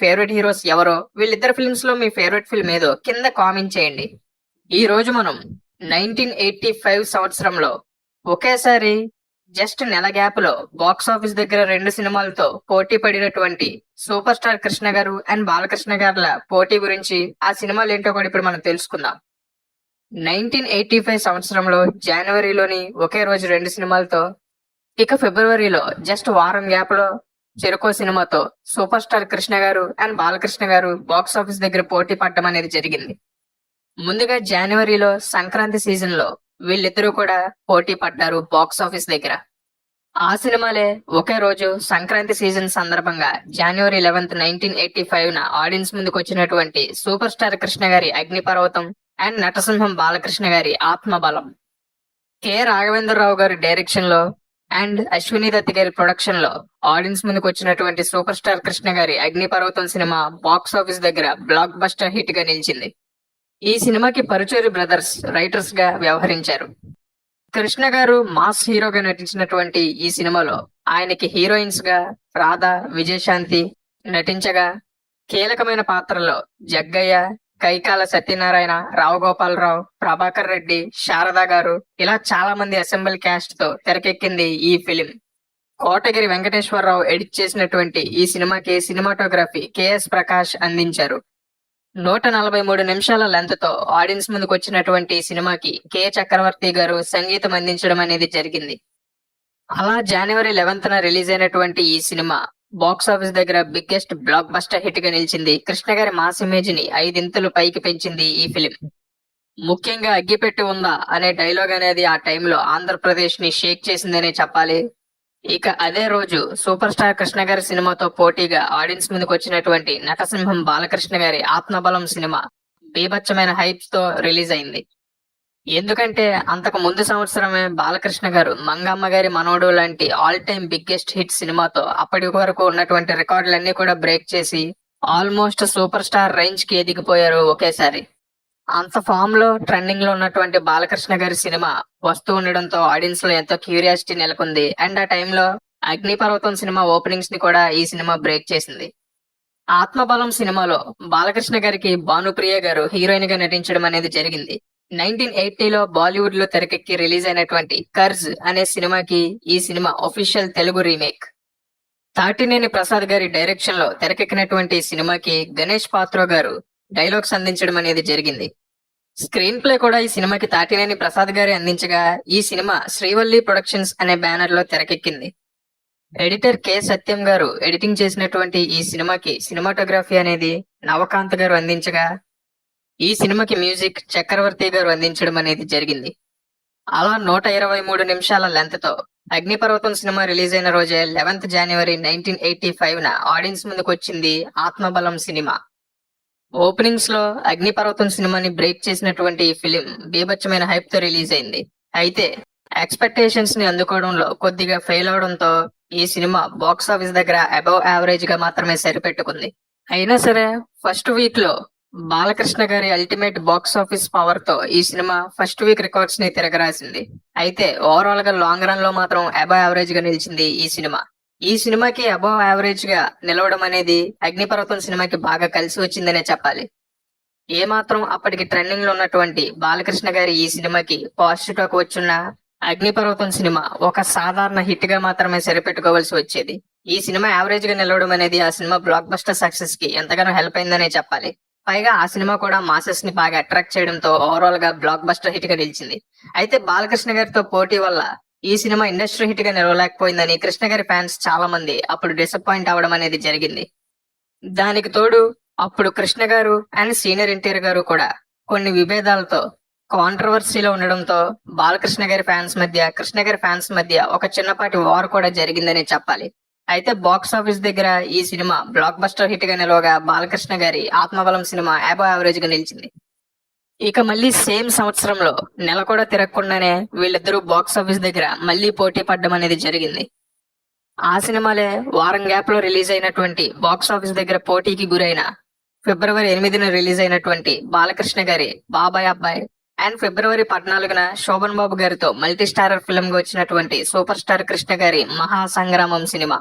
Favourite heroes ఎవరో వీళ్ళిద్దరు ఫిల్మ్స్లో మీ favourite film ఏదో కింద కామెంట్ చేయండి. ఈ రోజు మనం నైన్టీన్ ఎయిటీ ఫైవ్ సంవత్సరంలో ఒకేసారి జస్ట్ నెల గ్యాప్లో బాక్స్ ఆఫీస్ దగ్గర రెండు సినిమాలతో పోటీ పడినటువంటి సూపర్ స్టార్ కృష్ణ గారు అండ్ బాలకృష్ణ గారుల పోటీ గురించి ఆ సినిమాలు ఏంటో కూడా ఇప్పుడు మనం తెలుసుకుందాం. నైన్టీన్ ఎయిటీ ఫైవ్ సంవత్సరంలో జనవరిలోని ఒకే రోజు రెండు సినిమాలతో ఇక ఫిబ్రవరిలో జస్ట్ వారం గ్యాప్లో చెరుకో సినిమాతో సూపర్ స్టార్ కృష్ణ గారు అండ్ బాలకృష్ణ గారు బాక్స్ ఆఫీస్ దగ్గర పోటీ పడడం అనేది జరిగింది. ముందుగా జనవరిలో సంక్రాంతి సీజన్లో వీళ్ళిద్దరూ కూడా పోటీ పడ్డారు బాక్స్ ఆఫీస్ దగ్గర. ఆ సినిమాలే ఒకే రోజు సంక్రాంతి సీజన్ సందర్భంగా January eleventh nineteen eighty five న ఆడియన్స్ ముందుకు వచ్చినటువంటి సూపర్ స్టార్ కృష్ణ గారి అగ్నిపర్వతం అండ్ నటసింహం బాలకృష్ణ గారి ఆత్మబలం. కె. రాఘవేంద్రరావు గారి డైరెక్షన్లో అండ్ అశ్విని దత్ గారి ప్రొడక్షన్లో ఆడియన్స్ ముందుకు వచ్చినటువంటి సూపర్ స్టార్ కృష్ణ గారి అగ్నిపర్వతం సినిమా బాక్స్ ఆఫీస్ దగ్గర బ్లాక్ బస్టర్ హిట్గా నిలిచింది. ఈ సినిమాకి పరుచూరి బ్రదర్స్ రైటర్స్గా వ్యవహరించారు. కృష్ణ గారు మాస్ హీరోగా నటించినటువంటి ఈ సినిమాలో ఆయనకి హీరోయిన్స్గా రాధా విజయశాంతి నటించగా కీలకమైన పాత్రలో జగ్గయ్య కైకాల సత్యనారాయణ రావు గోపాలరావు ప్రభాకర్ రెడ్డి శారదా గారు ఇలా చాలా మంది అసెంబ్లీ క్యాస్ట్తో తెరకెక్కింది ఈ ఫిలిం. కోటగిరి వెంకటేశ్వరరావు ఎడిట్ చేసినటువంటి ఈ సినిమాకి సినిమాటోగ్రఫీ కెఎస్ ప్రకాష్ అందించారు. నూట నలభై మూడు నిమిషాల లెంత్తో ఆడియన్స్ ముందుకు వచ్చినటువంటి సినిమాకి కె. చక్రవర్తి గారు సంగీతం అందించడం అనేది జరిగింది. అలా జనవరి లెవెన్త్ న రిలీజ్ అయినటువంటి ఈ సినిమా బాక్స్ ఆఫీస్ దగ్గర బిగ్గెస్ట్ బ్లాక్ బస్టర్ హిట్గా నిలిచింది. కృష్ణ గారి మాస్ ఇమేజ్ని ఐదింతలు పైకి పెంచింది ఈ ఫిలిం. ముఖ్యంగా అగ్గిపెట్టి ఉందా అనే డైలాగ్ అనేది ఆ టైంలో ఆంధ్రప్రదేశ్ని షేక్ చేసిందనే చెప్పాలి. ఇక అదే రోజు సూపర్ స్టార్ కృష్ణ గారి సినిమాతో పోటీగా ఆడియన్స్ ముందుకు వచ్చినటువంటి నటసింహం బాలకృష్ణ గారి ఆత్మబలం సినిమా బీభత్సమైన హైప్స్తో రిలీజ్ అయింది. ఎందుకంటే అంతకు ముందు సంవత్సరమే బాలకృష్ణ గారు మంగమ్మ గారి మనోడు లాంటి ఆల్ టైమ్ బిగ్గెస్ట్ హిట్ సినిమాతో అప్పటి వరకు ఉన్నటువంటి రికార్డులన్నీ కూడా బ్రేక్ చేసి ఆల్మోస్ట్ సూపర్ స్టార్ రేంజ్కి ఎదిగిపోయారు ఒకేసారి. అంత ఫామ్లో ట్రెండింగ్లో ఉన్నటువంటి బాలకృష్ణ గారి సినిమా వస్తూ ఉండడంతో ఆడియన్స్లో ఎంతో క్యూరియాసిటీ నెలకొంది. అండ్ ఆ టైంలో అగ్నిపర్వతం సినిమా ఓపెనింగ్స్ని కూడా ఈ సినిమా బ్రేక్ చేసింది. ఆత్మబలం సినిమాలో బాలకృష్ణ గారికి భానుప్రియ గారు హీరోయిన్గా నటించడం అనేది జరిగింది. నైన్టీన్ ఎయిటీలో బాలీవుడ్లో తెరకెక్కి రిలీజ్ అయినటువంటి కర్జ్ అనే సినిమాకి ఈ cinema official Telugu remake Tatineni Prasad గారి డైరెక్షన్లో తెరకెక్కినటువంటి సినిమాకి గణేష్ పాత్రో గారు డైలాగ్స్ అందించడం అనేది జరిగింది. స్క్రీన్ ప్లే కూడా ఈ సినిమాకి తాటినేని ప్రసాద్ గారి అందించగా ఈ సినిమా శ్రీవల్లి ప్రొడక్షన్స్ అనే బ్యానర్లో తెరకెక్కింది. ఎడిటర్ కె సత్యం గారు ఎడిటింగ్ చేసినటువంటి ఈ సినిమాకి సినిమాటోగ్రఫీ అనేది నవకాంత్ గారు అందించగా ఈ సినిమాకి మ్యూజిక్ చక్రవర్తి గారు అందించడం అనేది జరిగింది. అలా నూట ఇరవై మూడు నిమిషాల లెంత్తో అగ్నిపర్వతం సినిమా రిలీజ్ అయిన రోజే eleventh January nineteen eighty five న ఆడియన్స్ ముందుకు వచ్చింది ఆత్మబలం సినిమా. ఓపెనింగ్స్లో అగ్నిపర్వతం సినిమాని బ్రేక్ చేసినటువంటి ఈ ఫిలిం బీభత్సమైన హైప్తో రిలీజ్ అయింది. అయితే ఎక్స్పెక్టేషన్స్ని అందుకోవడంలో కొద్దిగా ఫెయిల్ అవడంతో ఈ సినిమా బాక్స్ ఆఫీస్ దగ్గర అబౌవ్ యావరేజ్గా మాత్రమే సరిపెట్టుకుంది. అయినా సరే ఫస్ట్ వీక్లో బాలకృష్ణ గారి అల్టిమేట్ బాక్స్ ఆఫీస్ పవర్తో ఈ సినిమా ఫస్ట్ వీక్ రికార్డ్స్ని తిరగరాసింది. అయితే ఓవరాల్గా లాంగ్ రన్లో మాత్రం అబవ్ యావరేజ్గా నిలిచింది ఈ సినిమా. ఈ సినిమాకి అబవ్ యావరేజ్గా నిలవడం అనేది అగ్నిపర్వతం సినిమాకి బాగా కలిసి వచ్చిందనే చెప్పాలి. ఏ మాత్రం అప్పటికి ట్రెండింగ్లో ఉన్నటువంటి బాలకృష్ణ గారి ఈ సినిమాకి పాజిటివ్ టాక్ వచ్చున్న అగ్నిపర్వతం సినిమా ఒక సాధారణ హిట్గా మాత్రమే సరిపెట్టుకోవాల్సి వచ్చేది. ఈ సినిమా యావరేజ్గా నిలవడం అనేది ఆ సినిమా బ్లాక్ బస్టర్ సక్సెస్కి ఎంతగానో హెల్ప్ అయిందనే చెప్పాలి. పైగా ఆ సినిమా కూడా మాసెస్ని బాగా అట్రాక్ట్ చేయడంతో ఓవరాల్గా బ్లాక్ బస్టర్ హిట్గా నిలిచింది. అయితే బాలకృష్ణ గారితో పోటీ వల్ల ఈ సినిమా ఇండస్ట్రీ హిట్గా నిలవలేకపోయిందని కృష్ణ గారి ఫ్యాన్స్ చాలా మంది అప్పుడు డిసప్పాయింట్ అవడం అనేది జరిగింది. దానికి తోడు అప్పుడు కృష్ణ గారు అండ్ సీనియర్ ఎన్టీఆర్ గారు కూడా కొన్ని విభేదాలతో కాంట్రవర్సీలో ఉండడంతో బాలకృష్ణ గారి ఫ్యాన్స్ మధ్య కృష్ణ గారి ఫ్యాన్స్ మధ్య ఒక చిన్నపాటి వార్ కూడా జరిగిందని చెప్పాలి. అయితే బాక్స్ ఆఫీస్ దగ్గర ఈ సినిమా బ్లాక్ బస్టర్ హిట్గా నిలవగా బాలకృష్ణ గారి ఆత్మబలం సినిమా యాబో యావరేజ్గా నిలిచింది. ఇక మళ్ళీ సేమ్ సంవత్సరంలో నెల కూడా తిరగకుండానే వీళ్ళిద్దరూ బాక్స్ ఆఫీస్ దగ్గర మళ్ళీ పోటీ పడడం అనేది జరిగింది. ఆ సినిమాలే వారం గ్యాప్లో రిలీజ్ అయినటువంటి బాక్స్ ఆఫీస్ దగ్గర పోటీకి గురైన ఫిబ్రవరి ఎనిమిదిన రిలీజ్ అయినటువంటి బాలకృష్ణ గారి బాబాయ్ అబ్బాయి అండ్ ఫిబ్రవరి పద్నాలుగున శోభన్ బాబు గారితో మల్టీ స్టారర్ ఫిల్మ్గా వచ్చినటువంటి సూపర్ స్టార్ కృష్ణ గారి మహా సంగ్రామం సినిమా.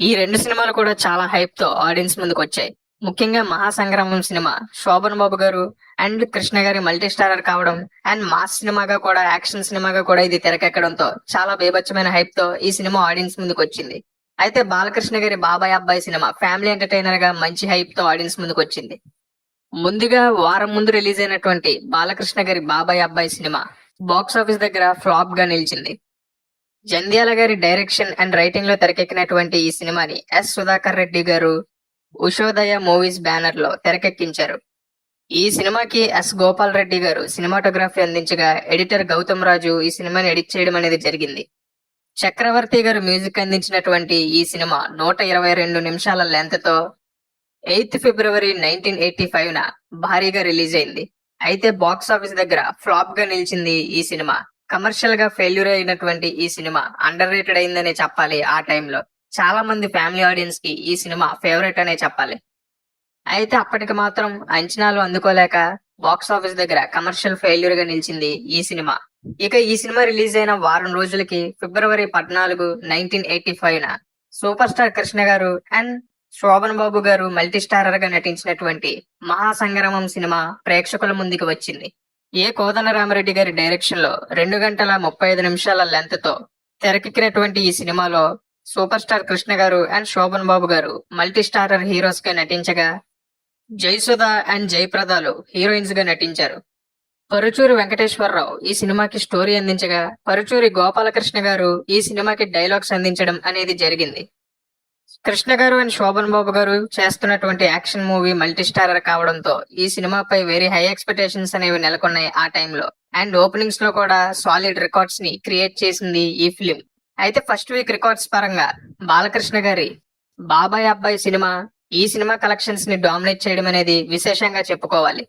ఈ రెండు సినిమాలు కూడా చాలా హైప్తో ఆడియన్స్ ముందుకు వచ్చాయి ముఖ్యంగా మహాసంగ్రామం సినిమా శోభన్ బాబు గారు అండ్ కృష్ణ గారి మల్టీ స్టారర్ కావడం అండ్ మాస్ సినిమాగా కూడా యాక్షన్ సినిమాగా కూడా ఇది తెరకెక్కడంతో చాలా బేభత్సమైన హైప్తో ఈ సినిమా ఆడియన్స్ ముందుకు వచ్చింది అయితే బాలకృష్ణ గారి బాబాయ్ అబ్బాయి సినిమా ఫ్యామిలీ ఎంటర్టైనర్గా మంచి హైప్తో ఆడియన్స్ ముందుకు వచ్చింది ముందుగా వారం ముందు రిలీజ్ అయినటువంటి బాలకృష్ణ గారి Babai Abbai cinema box office దగ్గర ఫ్లాప్గా నిలిచింది. జంధ్యాల గారి డైరెక్షన్ అండ్ రైటింగ్లో తెరకెక్కినటువంటి ఈ సినిమాని ఎస్ సుధాకర్ రెడ్డి గారు ఉషోదయ మూవీస్ బ్యానర్లో తెరకెక్కించారు. ఈ సినిమాకి ఎస్ గోపాల్ రెడ్డి గారు సినిమాటోగ్రఫీ అందించగా ఎడిటర్ గౌతమ్ రాజు ఈ సినిమాని ఎడిట్ చేయడం అనేది జరిగింది. చక్రవర్తి గారు మ్యూజిక్ అందించినటువంటి ఈ సినిమా నూట ఇరవై రెండు నిమిషాల లెంత్తో eighth February nineteen eighty five న భారీగా రిలీజ్ అయింది అయితే బాక్స్ ఆఫీస్ దగ్గర ఫ్లాప్గా నిలిచింది ఈ సినిమా. కమర్షియల్గా ఫెయిల్యూర్ అయినటువంటి ఈ సినిమా అండర్ రేటెడ్ అయిందనే చెప్పాలి ఆ టైంలో చాలా మంది ఫ్యామిలీ ఆడియన్స్కి ఈ సినిమా ఫేవరెట్ అనే చెప్పాలి. అయితే అప్పటికి మాత్రం అంచనాలు అందుకోలేక బాక్స్ ఆఫీస్ దగ్గర కమర్షియల్ ఫెయిల్యూర్గా నిలిచింది ఈ సినిమా. ఇక ఈ సినిమా రిలీజ్ అయిన వారం రోజులకి ఫిబ్రవరి పద్నాలుగు నైన్టీన్ ఎయిటీ ఫైవ్ న super star Krishna garu and Shoban బాబు గారు మల్టీ స్టారర్గా నటించినటువంటి మహాసంగ్రామం సినిమా ప్రేక్షకుల ముందుకు వచ్చింది. ఏ కోదండరామరెడ్డి గారి డైరెక్షన్లో రెండు గంటల ముప్పై ఐదు నిమిషాల లెంత్తో తెరకెక్కినటువంటి ఈ సినిమాలో సూపర్ స్టార్ కృష్ణ గారు అండ్ శోభన్ బాబు గారు మల్టీ స్టారర్ హీరోస్గా నటించగా జయసుధ అండ్ జయప్రదాలు హీరోయిన్స్గా నటించారు. పరుచూరి వెంకటేశ్వరరావు ఈ సినిమాకి స్టోరీ అందించగా పరుచూరి గోపాలకృష్ణ గారు ఈ సినిమాకి డైలాగ్స్ అందించడం అనేది జరిగింది. కృష్ణ గారు అండ్ శోభన్ బాబు గారు చేస్తున్నటువంటి యాక్షన్ మూవీ మల్టీ స్టారర్ కావడంతో ఈ సినిమాపై వెరీ హై ఎక్స్పెక్టేషన్స్ అనేవి నెలకొన్నాయి ఆ టైంలో. అండ్ ఓపెనింగ్స్లో కూడా సాలిడ్ రికార్డ్స్ని క్రియేట్ చేసింది ఈ ఫిలిం అయితే ఫస్ట్ వీక్ రికార్డ్స్ పరంగా బాలకృష్ణ గారి బాబాయ్ అబ్బాయి సినిమా ఈ సినిమా కలెక్షన్స్ని డామినేట్ చేయడం అనేది విశేషంగా చెప్పుకోవాలి.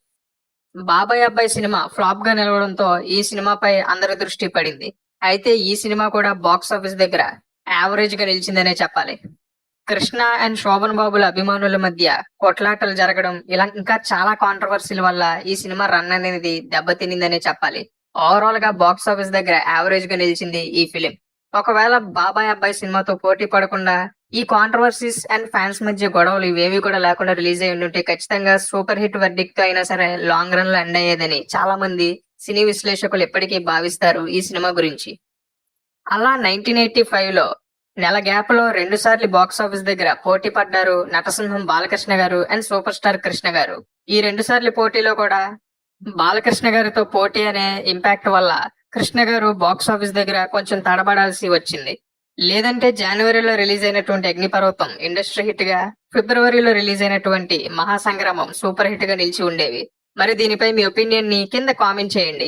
బాబాయ్ అబ్బాయి సినిమా ఫ్లాప్గా నిలవడంతో ఈ సినిమాపై అందరి దృష్టి పడింది. అయితే ఈ సినిమా కూడా బాక్స్ ఆఫీస్ దగ్గర యావరేజ్గా నిలిచిందనే చెప్పాలి. కృష్ణ అండ్ శోభన్ బాబుల అభిమానుల మధ్య కొట్లాటలు జరగడం ఇలా ఇంకా చాలా కాంట్రవర్సీల వల్ల ఈ సినిమా రన్ అనేది దెబ్బతినిందనే చెప్పాలి. ఓవరాల్గా బాక్స్ ఆఫీస్ దగ్గర యావరేజ్గా నిలిచింది ఈ ఫిలిం ఒకవేళ బాబాయ్ అబ్బాయి సినిమాతో పోటీ పడకుండా ఈ కాంట్రవర్సీస్ అండ్ ఫ్యాన్స్ మధ్య గొడవలు ఇవేవి కూడా లేకుండా రిలీజ్ అయి ఉంటే ఖచ్చితంగా సూపర్ హిట్ వర్డిక్తో అయినా సరే లాంగ్ రన్లో ఎండ్ అయ్యేదని చాలా మంది సినీ విశ్లేషకులు ఎప్పటికీ భావిస్తారు ఈ సినిమా గురించి. అలా నైన్టీన్ ఎయిటీ ఫైవ్లో నెల గ్యాప్లో రెండు సార్లు బాక్స్ ఆఫీస్ దగ్గర పోటీ పడ్డారు నటసింహం బాలకృష్ణ గారు అండ్ సూపర్ స్టార్ కృష్ణ గారు. ఈ రెండు సార్లు పోటీలో కూడా బాలకృష్ణ గారితో పోటీ అనే ఇంపాక్ట్ వల్ల కృష్ణ గారు బాక్స్ ఆఫీస్ దగ్గర కొంచెం తడబడాల్సి వచ్చింది. లేదంటే జనవరిలో రిలీజ్ అయినటువంటి అగ్నిపర్వతం ఇండస్ట్రీ హిట్గా ఫిబ్రవరిలో రిలీజ్ అయినటువంటి మహాసంగ్రామం సూపర్ హిట్గా నిలిచి ఉండేవి. మరి దీనిపై మీ ఒపీనియన్ని కింద కామెంట్ చేయండి.